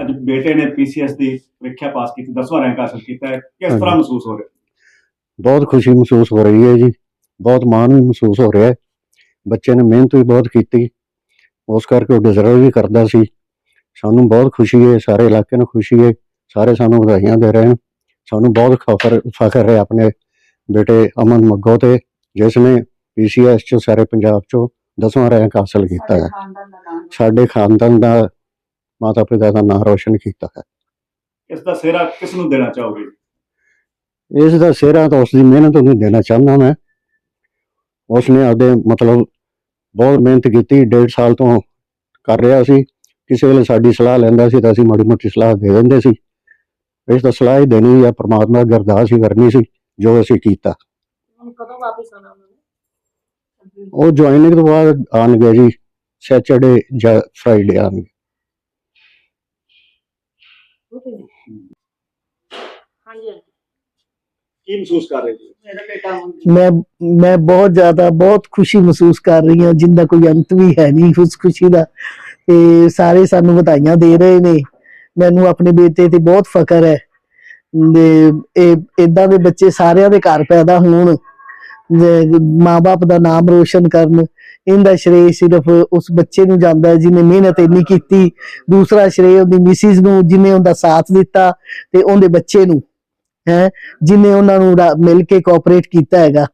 ਅੱਜ ਬੇਟੇ ਨੇ ਪੀਸੀਐਸ ਦੀ ਪ੍ਰੀਖਿਆ ਪਾਸ ਕੀਤੀ 10ਵਾਂ ਰੈਂਕ ਹਾਸਲ ਕੀਤਾ ਹੈ। ਕਿਸ ਤਰ੍ਹਾਂ। ਮਹਿਸੂਸ ਹੋ ਰਿਹਾ? ਬਹੁਤ ਖੁਸ਼ੀ ਮਹਿਸੂਸ ਹੋ ਰਹੀ ਹੈ ਜੀ। ਬਹੁਤ ਮਾਣ ਵੀ ਮਹਿਸੂਸ ਹੋ ਰਿਹਾ ਹੈ। ਬੱਚੇ ਨੇ ਮਿਹਨਤ ਵੀ ਬਹੁਤ ਕੀਤੀ। ਉਸ ਕਰਕੇ ਉਹ ਡਿਜ਼ਰਵ ਵੀ ਕਰਦਾ ਸੀ। ਸਾਨੂੰ ਬਹੁਤ ਖੁਸ਼ੀ ਹੈ ਸਾਰੇ ਇਲਾਕੇ ਨੂੰ ਖੁਸ਼ੀ ਹੈ। ਸਾਰੇ ਸਾਨੂੰ ਵਧਾਈਆਂ ਦੇ ਰਹੇ ਹਨ। ਸਾਨੂੰ ਬਹੁਤ ਫਖਰ ਫਖਰ ਹੈ ਆਪਣੇ ਬੇਟੇ ਅਮਨ ਮੱਗੋ ਤੇ ਜਿਸ ਨੇ ਪੀਸੀਐਸ ਚ ਸਾਰੇ ਪੰਜਾਬ ਚੋਂ 10ਵਾਂ ਰੈਂਕ ਹਾਸਲ ਕੀਤਾ ਹੈ। ਸਾਡੇ ਖਾਨਦਾਨ ਦਾ ਮਾਤਾ ਪਿਤਾ ਦਾ ਨਾਮ ਰੋਸ਼ਨ ਕੀਤਾ ਹੈ। ਇਸ ਦਾ ਸਿਹਰਾ ਕਿਸ ਨੂੰ ਦੇਣਾ ਚਾਹੋਗੇ? ਇਸ ਦਾ ਸਿਹਰਾ ਤਾਂ ਉਸ ਦੀ ਮਿਹਨਤ ਨੂੰ ਦੇਣਾ ਚਾਹੁੰਦਾ ਮੈਂ। ਉਸ ਨੇ ਆਪਦੇ ਮਤਲਬ ਬਹੁਤ ਮਿਹਨਤ ਕੀਤੀ ਡੇਢ ਸਾਲ ਤੋਂ ਕਰ ਰਿਹਾ ਸੀ। ਕਿਸੇ ਵੇਲੇ ਸਾਡੀ ਸਲਾਹ ਲੈਂਦਾ ਸੀ ਤਾਂ ਅਸੀਂ ਮਾੜੀ ਮੋਟੀ ਸਲਾਹ ਦੇ ਦਿੰਦੇ ਸੀ। ਇਸ ਦਾ ਸਲਾਹ ਹੀ ਦੇਣੀ ਆ ਪ੍ਰਮਾਤਮਾ ਅੱਗੇ ਅਰਦਾਸ ਹੀ ਕਰਨੀ ਸੀ ਜੋ ਅਸੀਂ ਕੀਤਾ। ਹੁਣ ਕਦੋਂ ਵਾਪਸ ਆਣਾ ਉਹਨਾਂ ਨੇ? ਉਹ ਜੁਆਇਨਿੰਗ ਤੋਂ ਬਾਅਦ ਆਉਣਗੇ ਜੀ ਸੈਚਰਡੇ ਜਾਂ ਫਰਾਈਡੇ ਆਉਣਗੇ ਹਾਂਜੀ ਹਾਂਜੀ। ਕੀ ਮਹਿਸੂਸ ਕਰ ਰਹੇ ਜੀ? ਮੇਰਾ ਬੇਟਾ ਹੁਣ ਮੈਂ ਮੈਂ ਬਹੁਤ ਜ਼ਿਆਦਾ ਬਹੁਤ ਖੁਸ਼ੀ ਮਹਿਸੂਸ ਕਰ ਰਹੀ ਹਾਂ ਜਿੰਦਾ ਕੋਈ ਅੰਤ ਵੀ ਹੈ ਨਹੀਂ ਉਸ ਖੁਸ਼ੀ ਦਾ। ਤੇ ਸਾਰੇ ਸਾਨੂੰ ਵਧਾਈਆਂ ਦੇ ਰਹੇ ਨੇ। ਮੈਨੂੰ ਆਪਣੇ ਬੇਟੇ ਤੇ ਬਹੁਤ ਫਖਰ ਹੈ। ਦੇ ਇਹ ਇਦਾਂ ਦੇ ਬੱਚੇ ਸਾਰਿਆਂ ਦੇ ਘਰ ਪੈਦਾ ਹੋਣ। ਮਾਪੇ ਦਾ ਨਾਮ ਰੋਸ਼ਨ ਕਰਨ। ਇਹਦਾ ਸ਼੍ਰੇਅ ਸਿਰਫ ਉਸ ਬੱਚੇ ਨੂੰ ਜਾਂਦਾ ਹੈ ਜਿਹਨੇ ਮਿਹਨਤ ਇੰਨੀ ਕੀਤੀ। ਦੂਸਰਾ ਸ਼੍ਰੇਅ ਉਹਦੀ ਮਿਸਿਸ ਨੂੰ ਜਿਹਨੇ ਉਹਦਾ ਸਾਥ ਦਿੱਤਾ ਤੇ ਉਹਦੇ ਬੱਚੇ ਨੂੰ, ਹੈ ਜਿਨੇ ਉਹਨਾਂ ਨੂੰ ਮਿਲ ਕੇ ਕੋਆਪਰੇਟ ਕੀਤਾ ਹੈਗਾ।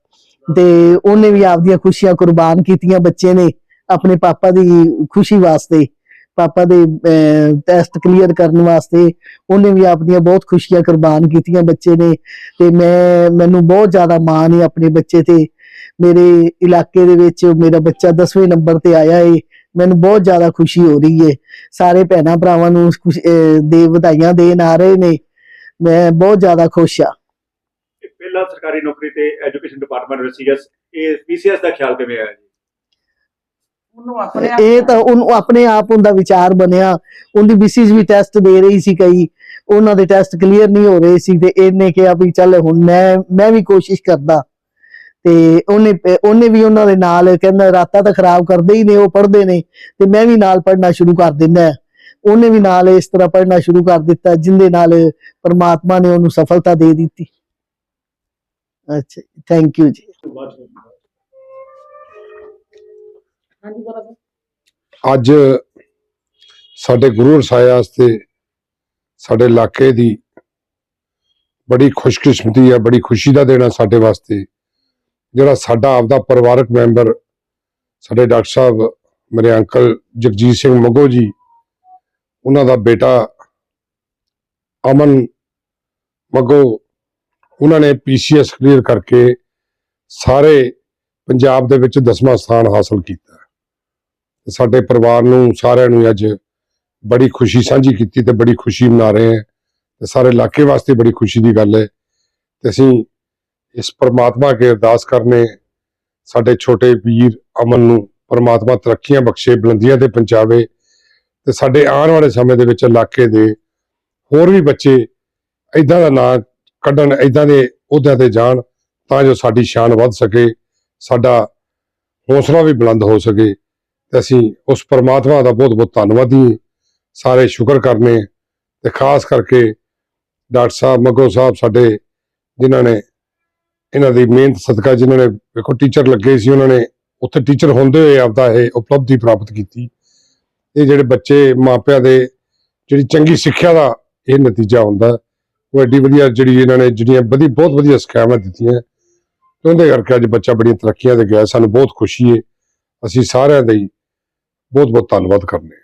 ਤੇ ਉਹਨੇ ਵੀ ਆਪਦੀਆਂ ਖੁਸ਼ੀਆਂ ਕੁਰਬਾਨ ਕੀਤੀਆਂ ਬੱਚੇ ਨੇ ਆਪਣੇ ਪਾਪਾ ਦੀ ਖੁਸ਼ੀ ਵਾਸਤੇ। ਪਾਪਾ ਦੇ ਟੈਸਟ ਕਲੀਅਰ ਕਰਨ ਵਾਸਤੇ ਉਹਨੇ ਵੀ ਆਪਣੀਆਂ ਬਹੁਤ ਖੁਸ਼ੀਆਂ ਕੁਰਬਾਨ ਕੀਤੀਆਂ ਬੱਚੇ ਨੇ। ਤੇ ਮੈਂ, ਮੈਨੂੰ ਬਹੁਤ ਜ਼ਿਆਦਾ ਮਾਣ ਹੈ ਆਪਣੇ ਬੱਚੇ ਤੇ। ਮੇਰੇ ਇਲਾਕੇ ਦੇ ਵਿੱਚ ਮੇਰਾ ਬੱਚਾ 10ਵੇਂ ਨੰਬਰ ਤੇ ਆਇਆ ਹੈ ਮੈਨੂੰ ਬਹੁਤ ਜ਼ਿਆਦਾ ਖੁਸ਼ੀ ਹੋ ਰਹੀ ਹੈ ਸਾਰੇ ਭੈਣਾਂ ਭਰਾਵਾਂ ਨੂੰ ਦੇ ਵਧਾਈਆਂ ਦੇਣ ਆ ਰਹੇ ਨੇ। ਮੈਂ ਬਹੁਤ ਜ਼ਿਆਦਾ ਖੁਸ਼ ਆ। ਪਹਿਲਾ ਸਰਕਾਰੀ ਨੌਕਰੀ ਤੇ ਐਜੂਕੇਸ਼ਨ ਡਿਪਾਰਟਮੈਂਟ ਵਿੱਚ ਸੀਗਾ। ਇਹ ਪੀਸੀਐਸ ਦਾ ਖਿਆਲ ਕਿਵੇਂ ਆਇਆ ਜੀ? ਉਹਨੂੰ ਆਪਣੇ ਆਪ ਇਹ ਤਾਂ ਉਹਨੂੰ ਆਪਣੇ ਆਪ ਉਹਦਾ ਵਿਚਾਰ ਬਣਿਆ। ਉਹਦੀ ਮਿਸਿਸ ਵੀ ਟੈਸਟ ਦੇ ਰਹੀ ਸੀ ਕਈ। ਉਹਨਾਂ ਦੇ ਟੈਸਟ ਕਲੀਅਰ ਨਹੀਂ ਹੋ ਰਹੇ ਸੀ ਤੇ ਇਹਨੇ ਕਿਹਾ ਵੀ ਚੱਲ ਹੁਣ ਮੈਂ ਮੈਂ ਵੀ ਕੋਸ਼ਿਸ਼ ਕਰਦਾ। ਤੇ ਉਹਨੇ ਉਹਨੇ ਵੀ ਉਹਨਾਂ ਦੇ ਨਾਲ ਕਹਿੰਦਾ ਰਾਤਾਂ ਤਾਂ ਖਰਾਬ ਕਰਦੇ ਹੀ ਨੇ ਉਹ ਪੜ੍ਹਦੇ ਨੇ ਤੇ ਮੈਂ ਵੀ ਨਾਲ ਪੜ੍ਹਨਾ ਸ਼ੁਰੂ ਕਰ ਦਿੰਦਾ ਉਹਨੇ ਵੀ ਨਾਲ ਇਸ ਤਰ੍ਹਾਂ ਪੜ੍ਹਨਾ ਸ਼ੁਰੂ ਕਰ ਦਿੱਤਾ ਜਿੰਦੇ ਨਾਲ ਪਰਮਾਤਮਾ ਨੇ ਉਹਨੂੰ ਸਫਲਤਾ ਦੇ ਦਿੱਤੀ। ਅੱਛਾ ਥੈਂਕ ਯੂ ਜੀ। ਅੱਜ ਸਾਡੇ ਗੁਰੂ ਰਸਾਇਆ ਵਾਸਤੇ ਸਾਡੇ ਇਲਾਕੇ ਦੀ ਬੜੀ ਖੁਸ਼ਕਿਸਮਤੀ ਹੈ ਬੜੀ ਖੁਸ਼ੀ ਦਾ ਦੇਣਾ ਸਾਡੇ ਵਾਸਤੇ। ਜਿਹੜਾ ਸਾਡਾ ਆਪਦਾ ਪਰਿਵਾਰਕ ਮੈਂਬਰ ਸਾਡੇ ਡਾਕਟਰ ਸਾਹਿਬ, ਮੇਰੇ ਅੰਕਲ ਜਗਜੀਤ ਸਿੰਘ ਮੱਗੋ ਜੀ, ਉਹਨਾਂ ਦਾ ਬੇਟਾ ਅਮਨ ਮੱਗੋ, ਉਹਨਾਂ ਨੇ ਪੀਸੀਐਸ ਕਲੀਅਰ ਕਰਕੇ ਸਾਰੇ ਪੰਜਾਬ ਦੇ ਵਿੱਚ 10ਵਾਂ ਸਥਾਨ ਹਾਸਲ ਕੀਤਾ। ਸਾਡੇ ਪਰਿਵਾਰ ਨੂੰ ਸਾਰਿਆਂ ਨੂੰ ਅੱਜ ਬੜੀ ਖੁਸ਼ੀ ਸਾਂਝੀ ਕੀਤੀ ਤੇ ਬੜੀ ਖੁਸ਼ੀ ਮਨਾ ਰਹੇ ਹਾਂ ਤੇ ਸਾਰੇ ਇਲਾਕੇ ਵਾਸਤੇ ਬੜੀ ਖੁਸ਼ੀ ਦੀ ਗੱਲ ਹੈ ਤੇ ਅਸੀਂ ਇਸ ਪ੍ਰਮਾਤਮਾ ਕੇ ਅਰਦਾਸ ਕਰਨੇ ਸਾਡੇ ਛੋਟੇ ਵੀਰ ਅਮਨ ਨੂੰ ਪ੍ਰਮਾਤਮਾ ਤਰੱਕੀਆਂ ਬਖਸ਼ੇ, ਬੁਲੰਦੀਆਂ ਤੇ ਪਹੁੰਚਾਵੇ ਤੇ ਸਾਡੇ ਆਉਣ ਵਾਲੇ ਸਮੇਂ ਦੇ ਵਿੱਚ ਇਲਾਕੇ ਦੇ ਹੋਰ ਵੀ ਬੱਚੇ ਇਦਾਂ ਦਾ ਨਾਂ ਕੱਢਣ ਇਦਾਂ ਦੇ ਅਹੁਦਿਆਂ ਤੇ ਜਾਣ ਤਾਂ ਜੋ ਸਾਡੀ ਸ਼ਾਨ ਵੱਧ ਸਕੇ, ਸਾਡਾ ਹੌਸਲਾ ਵੀ ਬੁਲੰਦ ਹੋ ਸਕੇ। ਤੇ ਅਸੀਂ ਉਸ ਪਰਮਾਤਮਾ ਦਾ ਬਹੁਤ ਬਹੁਤ ਧੰਨਵਾਦੀ ਸਾਰੇ ਸ਼ੁਕਰ ਕਰਨੇ ਤੇ ਖਾਸ ਕਰਕੇ ਡਾਕਟਰ ਸਾਹਿਬ ਮਗੋ ਸਾਹਿਬ ਸਾਡੇ ਜਿਨ੍ਹਾਂ ਨੇ ਇਹਨਾਂ ਦੀ ਮਿਹਨਤ, ਸਦਕਾ ਜਿਨ੍ਹਾਂ ਨੇ ਵੇਖੋ ਟੀਚਰ ਲੱਗੇ ਸੀ, ਉਹਨਾਂ ਨੇ ਉੱਥੇ ਟੀਚਰ ਹੁੰਦੇ ਹੋਏ ਆਪਦਾ ਇਹ ਉਪਲਬਧੀ ਪ੍ਰਾਪਤ ਕੀਤੀ। ਇਹ ਜਿਹੜੇ ਬੱਚੇ ਮਾਪਿਆਂ ਦੇ ਜਿਹੜੀ ਚੰਗੀ ਸਿੱਖਿਆ ਦਾ ਇਹ ਨਤੀਜਾ ਹੁੰਦਾ। ਉਹ ਐਡੀ ਵਧੀਆ ਜਿਹੜੀ ਇਹਨਾਂ ਨੇ ਜਿਹੜੀਆਂ ਵਧੀ, ਬਹੁਤ ਵਧੀਆ ਸਿੱਖਿਆਵਾਂ ਦਿੱਤੀਆਂ। ਤੇ ਉਹਦੇ ਕਰਕੇ ਅੱਜ ਬੱਚਾ ਬੜੀਆਂ ਤਰੱਕੀਆਂ ਤੇ ਗਿਆ। ਸਾਨੂੰ ਬਹੁਤ ਖੁਸ਼ੀ ਹੈ ਅਸੀਂ ਸਾਰਿਆਂ ਦਾ ਹੀ ਬਹੁਤ ਬਹੁਤ ਧੰਨਵਾਦ ਕਰਨੇ